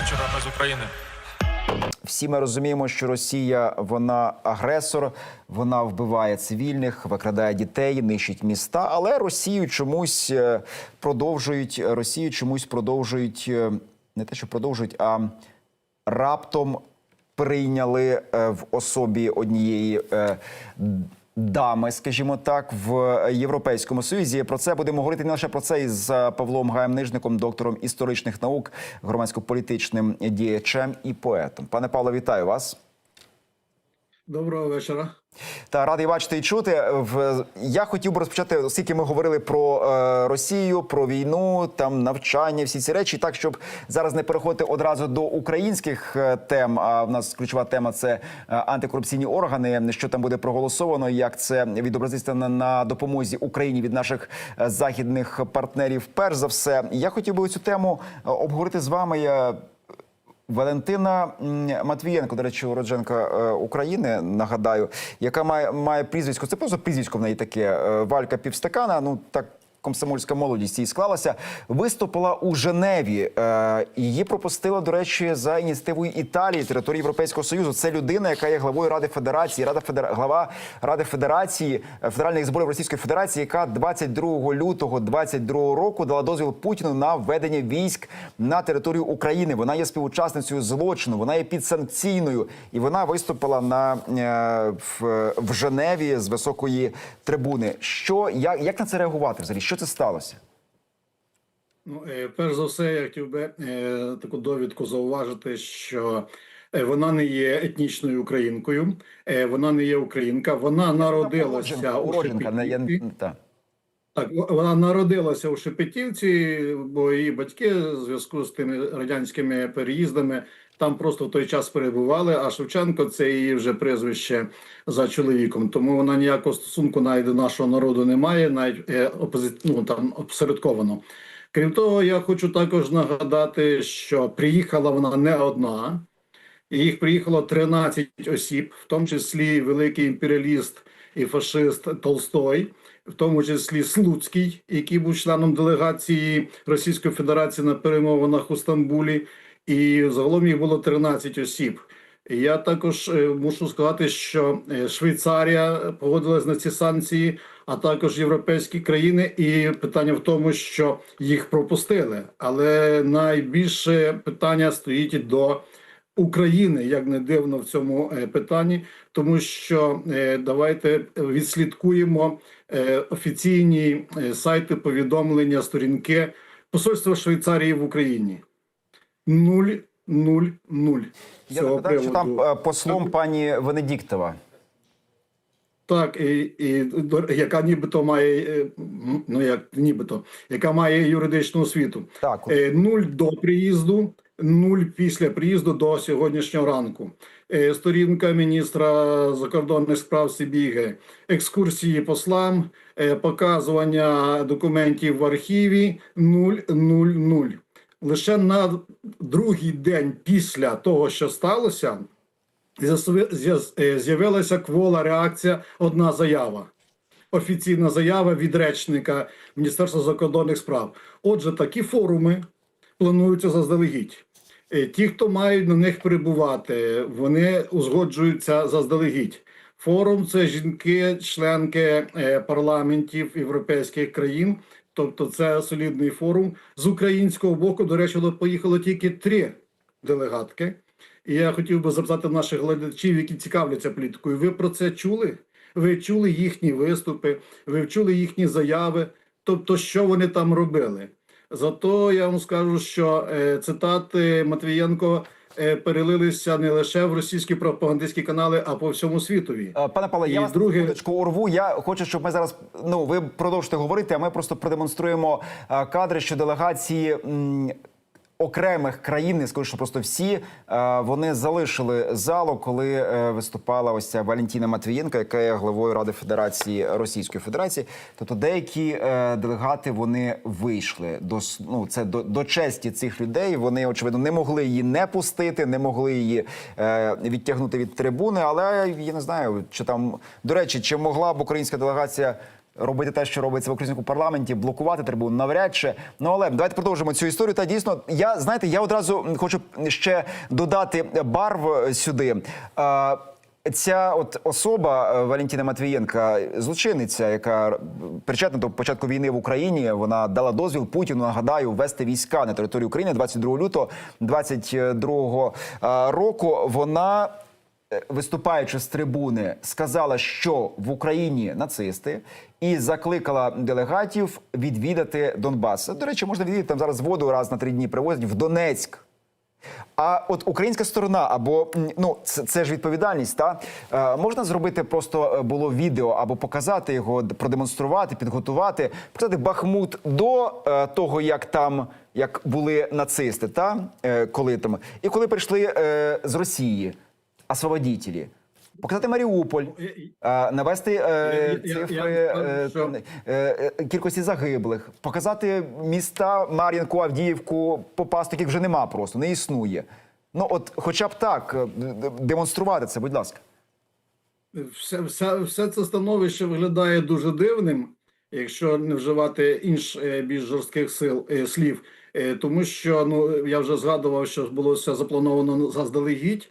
вечора. Ми з України. Всі ми розуміємо, що Росія вона агресор, вона вбиває цивільних, викрадає дітей, нищить міста. Але Росію чомусь е, продовжують Росію чомусь продовжують е, не те, що продовжують, а раптом прийняли е, в особі однієї. Дами, скажімо так, в Європейському Союзі про це будемо говорити не лише про це із е, Павлом Гаєм Нижником, доктором історичних наук, громадсько-політичним діячем і поетом. Пане Павло, вітаю вас. Доброго вечора. Та радий бачити і чути. Я хотів би розпочати, оскільки ми говорили про е, Росію, про війну, там навчання, всі ці речі, так щоб зараз не переходити одразу до українських е, тем. А в нас ключова тема це е, антикорупційні органи. Що там буде проголосовано, як це відобразиться на, допомозі Україні від наших західних партнерів. Перш за все, я хотів би цю тему обговорити з вами. Валентина Матвієнко, до речі, уродженка е, України, нагадаю, яка має має прізвисько. Це просто прізвисько в неї таке е, Валька Півстакана. Ну так. Комсомольська молодість її склалася, виступила у Женеві. Е, її пропустила, до речі, за ініціативою Італії, території Європейського союзу. Це людина, яка є главою Ради Федерації, Рада Федера... глава Ради Федерації е, федеральних зборів Російської Федерації, яка 22 лютого 22 року дала дозвіл Путіну на введення військ на територію України. Вона є співучасницею злочину, вона є підсанкційною, і вона виступила на е, в, в Женеві з високої трибуни. Що як, як на це реагувати? Взагалі, що це сталося? Ну, е, перш за все, я хотів би е, таку довідку зауважити, що е, вона не є етнічною українкою, вона не є українка, вона народилася у Шепетівці. Так, вона народилася у Шепетівці, бо її батьки в зв'язку з тими радянськими переїздами там просто в той час перебували. А Шевченко це її вже прізвище за чоловіком. Тому вона ніякого стосунку навіть до нашого народу не має, навіть е, опози... ну, там опосередковано. Крім того, я хочу також нагадати, що приїхала вона не одна. Їх приїхало 13 осіб, в тому числі великий імперіаліст і фашист Толстой, в тому числі Слуцький, який був членом делегації Російської Федерації на перемовинах у Стамбулі, і загалом їх було 13 осіб. Я також е, мушу сказати, що е, Швейцарія погодилась на ці санкції, а також європейські країни. І питання в тому, що їх пропустили. Але найбільше питання стоїть до України, як не дивно в цьому е, питанні, тому що давайте відслідкуємо офіційні сайти повідомлення сторінки Посольства Швейцарії в Україні. Нуль, нуль, нуль. Я цього нагадаю, що там е, послом пані Венедіктова. Так, і, і яка нібито має е, ну як нібито, яка має юридичну освіту. Так. Е, Нуль до приїзду, нуль після приїзду до сьогоднішнього ранку. Сторінка міністра закордонних справ Сибіги, екскурсії послам, показування документів в архіві 000. Лише на другий день після того, що сталося, е, з'явилася квола реакція, одна заява. Офіційна заява від речника Міністерства закордонних справ. Отже, такі форуми плануються заздалегідь. Е, Ті, хто мають на них перебувати, вони узгоджуються заздалегідь. Форум це жінки, членки е, парламентів європейських країн. Тобто, це солідний форум. З українського боку, до речі, поїхало тільки три делегатки. І я хотів би запитати наших глядачів, які цікавляться політикою. Ви про це чули? Ви чули їхні виступи, ви чули їхні заяви, тобто, що вони там робили. Зато я вам скажу, що е, цитати Матвієнко перелилися не лише в російські пропагандистські канали, а по всьому світові. Е, Пане Павле, я вас друге- друге... урву. Я хочу, щоб ми зараз ну ви продовжите говорити. А ми просто продемонструємо е, кадри, що делегації. Окремих країн, не скажу, що просто всі е, вони залишили залу, коли е, виступала ось ця Валентіна Матвієнка, яка є главою Ради Федерації Російської Федерації. Тобто деякі е, делегати вони вийшли до ну, це до, до честі цих людей. Вони очевидно не могли її не пустити, не могли її відтягнути від трибуни. Але я не знаю, чи там до речі, чи могла б українська делегація робити те, що робиться в українському парламенті, блокувати трибун навряд чи. Ну але давайте продовжимо цю історію. Та дійсно, я знаєте, я одразу хочу ще додати барв сюди. Е, Ця от особа е, Валентина Матвієнка, злочинниця, яка причетна до початку війни в Україні, вона дала дозвіл Путіну, нагадаю, ввести війська на територію України 22 лютого 22 е, року. Вона е, виступаючи з трибуни, сказала, що в Україні нацисти, і закликала делегатів відвідати Донбас. До речі, можна відвідати там зараз воду раз на три дні привозять в Донецьк. А от українська сторона, або ну це, це ж відповідальність, та е, можна зробити просто е, було відео або показати його, продемонструвати, підготувати, показати Бахмут до е, того, як там як були нацисти, та е, коли там, і коли прийшли е, з Росії освободітелі. Показати Маріуполь, е, навести е, я- цифри е, е, е, кількості загиблих, показати міста Мар'їнку, Авдіївку, попасти, яких вже нема просто, не існує. Ну, от, хоча б так, е, демонструвати це, будь ласка. все, все, все це становище виглядає дуже дивним, якщо не вживати інш е, більш жорстких сил е, слів, тому що ну я вже згадував, що було все заплановано заздалегідь.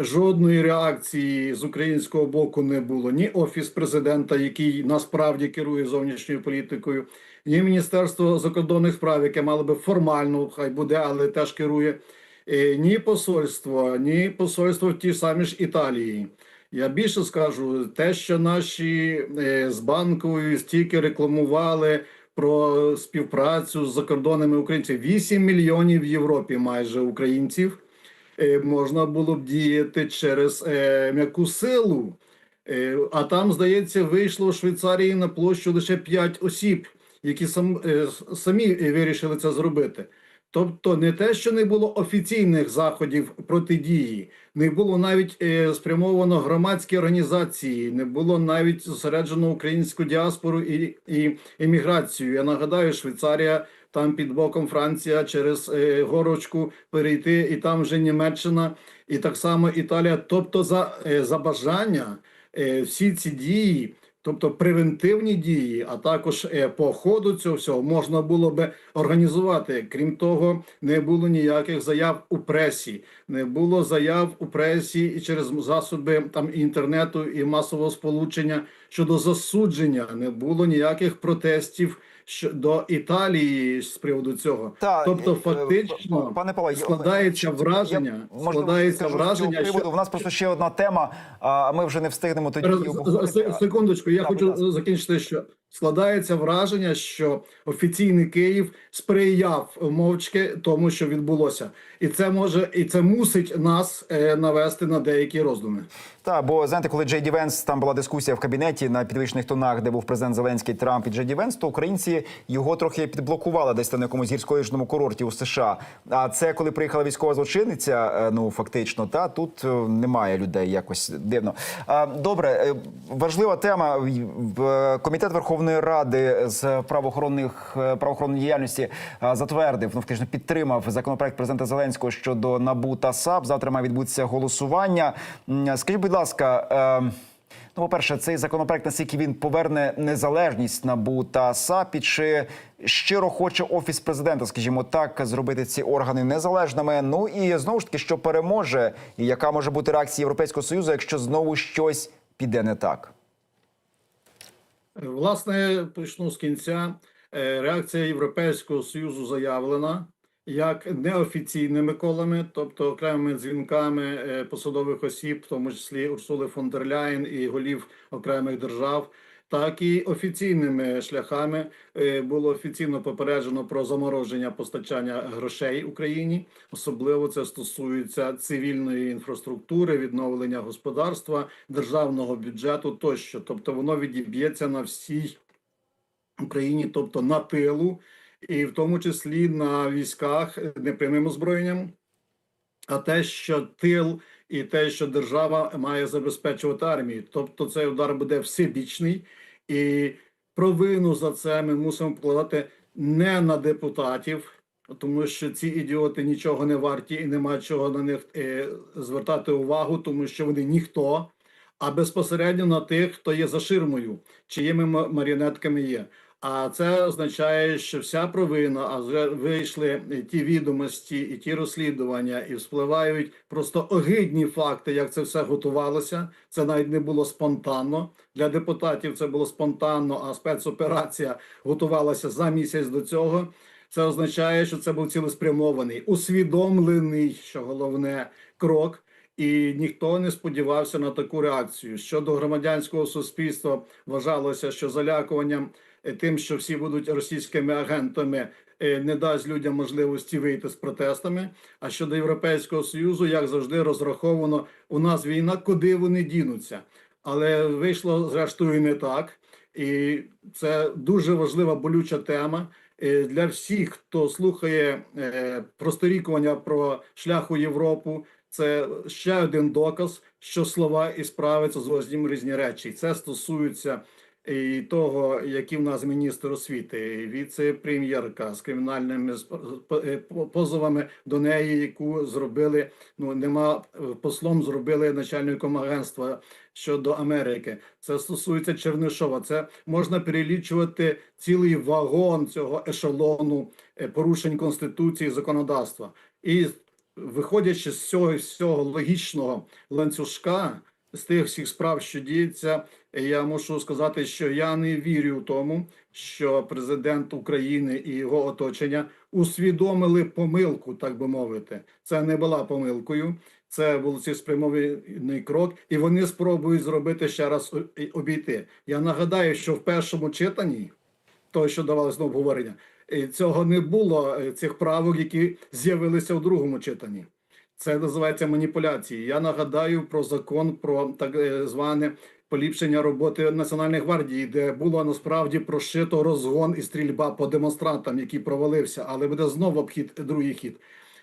Жодної реакції з українського боку не було ні офіс президента, який насправді керує зовнішньою політикою, ні міністерство закордонних справ, яке мало би формально, хай буде, але теж керує. Е, ні посольство, ні посольство в тій самій ж Італії. Я більше скажу, те, що наші е, з банковою стільки рекламували про співпрацю з закордонними українцями. 8 мільйонів в Європі майже українців. Е, можна було б діяти через е, м'яку силу. Е, а там, здається, вийшло в Швейцарії на площу лише 5 осіб, які сам, самі вирішили це зробити. Тобто не те, що не було офіційних заходів протидії, не було навіть спрямовано громадські організації, не було навіть зосереджено українську діаспору і, і еміграцію. Я нагадаю, Швейцарія там під боком Франція через е, горочку перейти, і там вже Німеччина, і так само Італія. Тобто, за, е, за бажання е, всі ці дії. Тобто превентивні дії, а також по ходу цього всього можна було би організувати. Крім того, не було ніяких заяв у пресі, не було заяв у пресі і через засоби там інтернету і масового сполучення щодо засудження. Не було ніяких протестів щодо Італії з приводу цього. Та, тобто, е, фактично, е, пане Павло, я- складається я- враження, можливо, складається скажу враження, приводу. що У нас просто ще одна тема, а ми вже не встигнемо тоді Зараз, її з- обговорити. з- Секундочку, я Так, хочу ласка. закінчити, що складається враження, що офіційний Київ сприяв мовчки тому, що відбулося, і це може і це мусить нас е, навести на деякі роздуми. Так, бо знаєте, коли Джей Ді Венс, там була дискусія в кабінеті на підвищених тонах, де був президент Зеленський, Трамп і Джей Ді Венс, то українці його трохи підблокували десь на якомусь гірськолижному курорті у США. А це коли приїхала військова злочинниця, е, ну фактично, та тут е, немає людей якось дивно. Добре, е, важлива тема. Комітет Верховної Ради з правоохоронних правоохоронної діяльності затвердив, ну фактично підтримав законопроект президента Зеленського щодо НАБУ та САП. Завтра має відбутися голосування. Скажіть, будь ласка. Е, Ну, по-перше, цей законопроект, наскільки він поверне незалежність НАБУ та САП, і чи щиро хоче офіс президента, скажімо так, зробити ці органи незалежними. Ну і знову ж таки, що переможе, і яка може бути реакція Європейського союзу, якщо знову щось піде не так? Власне, почну з кінця. Е, Реакція Європейського союзу заявлена як неофіційними колами, тобто окремими дзвінками е, посадових осіб, в тому числі Урсули фон дер Ляєн і голів окремих держав. Так і офіційними шляхами Е, було офіційно попереджено про замороження постачання грошей Україні. Особливо це стосується цивільної інфраструктури, відновлення господарства, державного бюджету тощо. Тобто воно відіб'ється на всій Україні, тобто на тилу, і в тому числі на військах непрямим озброєнням. А те, що тил і те, що держава має забезпечувати армію, тобто цей удар буде всебічний, і провину за це ми мусимо вкладати не на депутатів, тому що ці ідіоти нічого не варті і нема чого на них е, звертати увагу, тому що вони ніхто. а безпосередньо на тих, хто є за ширмою, чиїми ма- маріонетками є. А це означає, що вся провина, а вже вийшли ті відомості і ті розслідування, і вспливають просто огидні факти, як це все готувалося. Це навіть не було спонтанно. Для депутатів це було спонтанно, а спецоперація готувалася за місяць до цього. Це означає, що це був цілеспрямований, усвідомлений, що головне крок. І ніхто не сподівався на таку реакцію. Щодо громадянського суспільства вважалося, що залякуванням тим, що всі будуть російськими агентами, е, не дасть людям можливості вийти з протестами. А щодо Європейського союзу, як завжди, розраховано, у нас війна, куди вони дінуться. Але вийшло зрештою не так, і це дуже важлива болюча тема е, для всіх, хто слухає е, просторікування про шлях у Європу. Це ще один доказ, що слова і справи це зовсім різні речі. Це стосується і того, які в нас міністр освіти, віце-прем'єрка з кримінальними е, позовами до неї, яку зробили. Ну нема е, послом, зробили начальником агентства щодо Америки. Це стосується Чернишова. Це можна перелічувати цілий вагон цього ешелону е, порушень конституції законодавства. І виходячи з цього всього логічного ланцюжка, з тих всіх справ, що діються, я мушу сказати, що я не вірю в тому, що президент України і його оточення усвідомили помилку, так би мовити. Це не була помилкою. Це був цілеспрямований крок, і вони спробують зробити ще раз обійти. Я нагадаю, що в першому читанні того, що давалось на обговорення, е, цього не було е, цих правок, які з'явилися у другому читанні. Це називається маніпуляції. Я нагадаю про закон про так е, зване поліпшення роботи Національної гвардії, де було насправді прошито розгон і стрільба по демонстрантам, який провалився, але буде знову обхід другий хід.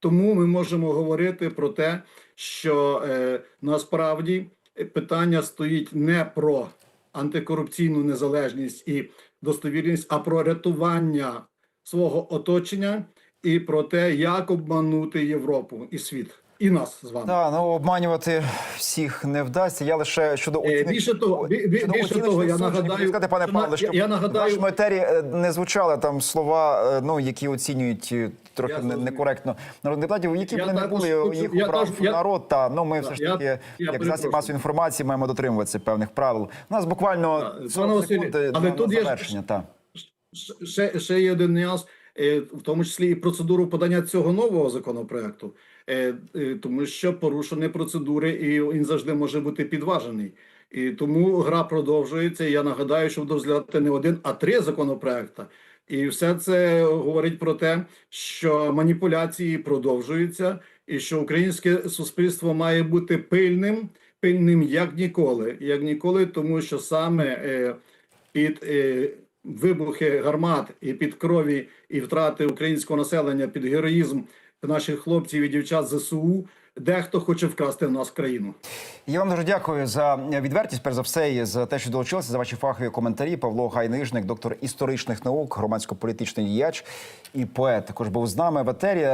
Тому ми можемо говорити про те, що е, насправді е, питання стоїть не про антикорупційну незалежність і достовірність, а про рятування свого оточення і про те, як обманути Європу і світ, і нас з вами. Так, ну обманювати всіх не вдасться. Я лише щодо Е, більше того, щодо більше того, я нагадаю, сказати, пане що на- Павло, я- я в нагадаю- нашому етері е, не звучали там слова, е, ну які оцінюють трохи Я некоректно народних депутатів, які б не були, їх я обрав я- народ. Та ну ми Так, все ж таки, я як засіб масової інформації, маємо дотримуватися певних правил. У нас буквально Так, 40 секунд але на тут є завершення. Та. ще, ще є один нюанс, в тому числі і процедуру подання цього нового законопроекту, е, е, тому що порушені процедури, і він завжди може бути підважений. І тому гра продовжується. Я нагадаю, що буде розглядати не один, а три законопроекти. І все це говорить про те, що маніпуляції продовжуються, і що українське суспільство має бути пильним, пильним як ніколи, як ніколи, тому що саме е, під е, вибухи гармат і під крові і втрати українського населення, під героїзм наших хлопців і дівчат ЗСУ, дехто хоче вкрасти в нас країну. Я вам дуже дякую за відвертість, перш за все, і за те, що долучилися, за ваші фахові коментарі. Павло Гайнижник, доктор історичних наук, громадсько-політичний діяч і поет, також був з нами в етері.